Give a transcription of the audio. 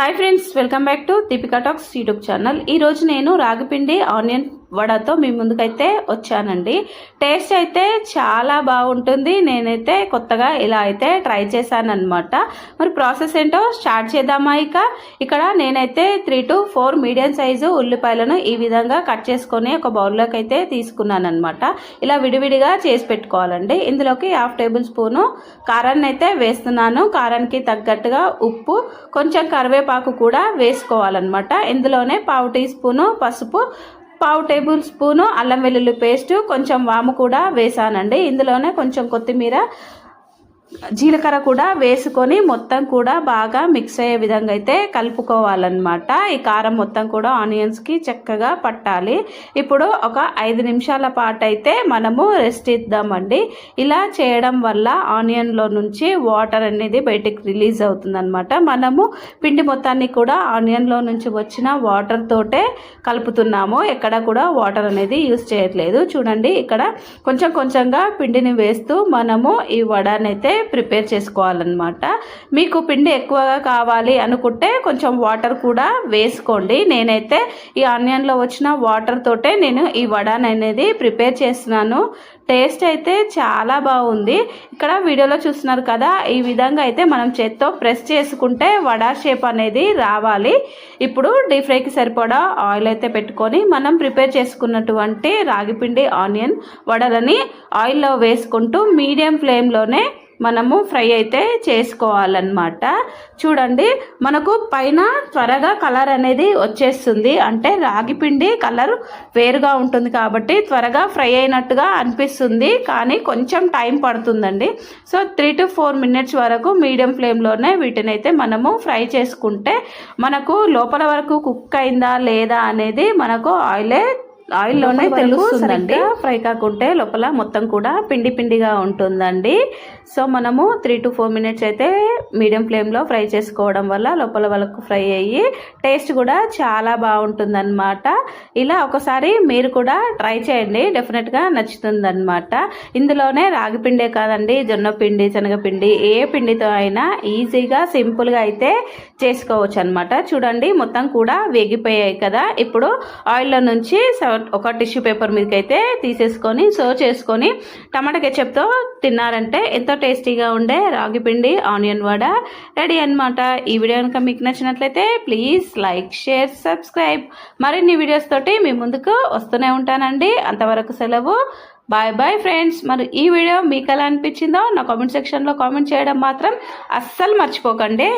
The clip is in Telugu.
Hi friends welcome back to Deepika talks YouTube channel ఈరోజు నేను రాగిపిండి ఆనియన్ వడతో మీ ముందుకైతే వచ్చానండి. టేస్ట్ అయితే చాలా బాగుంటుంది. నేనైతే కొత్తగా ఇలా అయితే ట్రై చేశానమాట మరి ప్రాసెస్ ఏంటో స్టార్ట్ చేద్దామా ఇక? ఇక్కడ నేనైతే three to four medium size ఉల్లిపాయలను ఈ విధంగా కట్ చేసుకొని ఒక బౌల్లోకి అయితే తీసుకున్నాను అనమాట ఇలా విడివిడిగా చేసి పెట్టుకోవాలండి. ఇందులోకి హాఫ్ టేబుల్ స్పూను కారాన్ని అయితే వేస్తున్నాను. కారానికి తగ్గట్టుగా ఉప్పు కొంచెం కరివేపాకు కూడా వేసుకోవాలన్నమాట. ఇందులోనే పావు టీ స్పూను పసుపు పావు టేబుల్ స్పూను అల్లం వెల్లుల్లి పేస్టు కొంచెం వాము కూడా వేసానండి. ఇందులోనే కొంచెం కొత్తిమీర జీలకర్ర కూడా వేసుకొని మొత్తం కూడా బాగా మిక్స్ అయ్యే విధంగా అయితే కలుపుకోవాలన్నమాట. ఈ కారం మొత్తం కూడా ఆనియన్స్కి చక్కగా పట్టాలి. ఇప్పుడు ఒక ఐదు నిమిషాల పాటు అయితే మనము రెస్ట్ ఇద్దామండి. ఇలా చేయడం వల్ల ఆనియన్లో నుంచి వాటర్ అనేది బయటికి రిలీజ్ అవుతుందన్నమాట. మనము పిండి మొత్తాన్ని కూడా ఆనియన్లో నుంచి వచ్చిన వాటర్ తోటే కలుపుతున్నాము. ఎక్కడ కూడా వాటర్ అనేది యూస్ చేయట్లేదు. చూడండి ఇక్కడ కొంచెం కొంచెంగా పిండిని వేస్తూ మనము ఈ వడనైతే ప్రిపేర్ చేసుకోవాలన్నమాట. మీకు పిండి ఎక్కువగా కావాలి అనుకుంటే కొంచెం వాటర్ కూడా వేసుకోండి. నేనైతే ఈ ఆనియన్లో వచ్చిన వాటర్ తోటే నేను ఈ వడాన్ అనేది ప్రిపేర్ చేస్తున్నాను. టేస్ట్ అయితే చాలా బాగుంది. ఇక్కడ వీడియోలో చూస్తున్నారు కదా ఈ విధంగా అయితే మనం చేత్తో ప్రెస్ చేసుకుంటే వడా షేప్ అనేది రావాలి. ఇప్పుడు డీప్ ఫ్రైకి సరిపడా ఆయిల్ అయితే పెట్టుకొని మనం ప్రిపేర్ చేసుకున్నటువంటి రాగిపిండి ఆనియన్ వడలని ఆయిల్లో వేసుకుంటూ మీడియం ఫ్లేమ్లోనే మనము ఫ్రై అయితే చేసుకోవాలన్నమాట. చూడండి మనకు పైన త్వరగా కలర్ అనేది వచ్చేస్తుంది. అంటే రాగి పిండి కలర్ వేరుగా ఉంటుంది కాబట్టి త్వరగా ఫ్రై అయినట్టుగా అనిపిస్తుంది. కానీ కొంచెం టైం పడుతుందండి. So three to four minutes వరకు మీడియం ఫ్లేమ్లోనే వీటిని అయితే మనము ఫ్రై చేసుకుంటే మనకు లోపల వరకు కుక్ అయిందా లేదా అనేది మనకు ఆయిలే ఆయిల్లోనే తెలుస్తుందండి ఫ్రై కాకుంటే లోపల మొత్తం కూడా పిండి పిండిగా ఉంటుందండి. సో మనము త్రీ టు ఫోర్ మినిట్స్ అయితే మీడియం ఫ్లేమ్లో ఫ్రై చేసుకోవడం వల్ల లోపల వరకు ఫ్రై అయ్యి టేస్ట్ కూడా చాలా బాగుంటుందన్నమాట. ఇలా ఒకసారి మీరు కూడా ట్రై చేయండి. డెఫినెట్గా నచ్చుతుందన్నమాట. ఇందులోనే రాగి పిండే కాదండి జొన్న పిండి శనగపిండి ఏ పిండితో అయినా ఈజీగా సింపుల్గా అయితే చేసుకోవచ్చు అనమాట చూడండి మొత్తం కూడా వేగిపోయాయి కదా. ఇప్పుడు ఆయిల్లో నుంచి ఒక టిష్యూ పేపర్ మీదకి అయితే తీసేసుకొని సర్వ్ చేసుకొని టమాటా కెచప్తో తిన్నారంటే ఎంతో టేస్టీగా ఉండే రాగి పిండి ఆనియన్ వడ రెడీ అనమాట ఈ వీడియో కనుక మీకు నచ్చినట్లయితే ప్లీజ్ లైక్ షేర్ సబ్స్క్రైబ్. మరిన్ని వీడియోస్ తోటి మీ ముందుకు వస్తూనే ఉంటానండి. అంతవరకు సెలవు. Bye bye friends. మరి ఈ వీడియో మీకు ఎలా అనిపించిందో నా కామెంట్ సెక్షన్లో కామెంట్ చేయడం మాత్రం అస్సలు మర్చిపోకండి.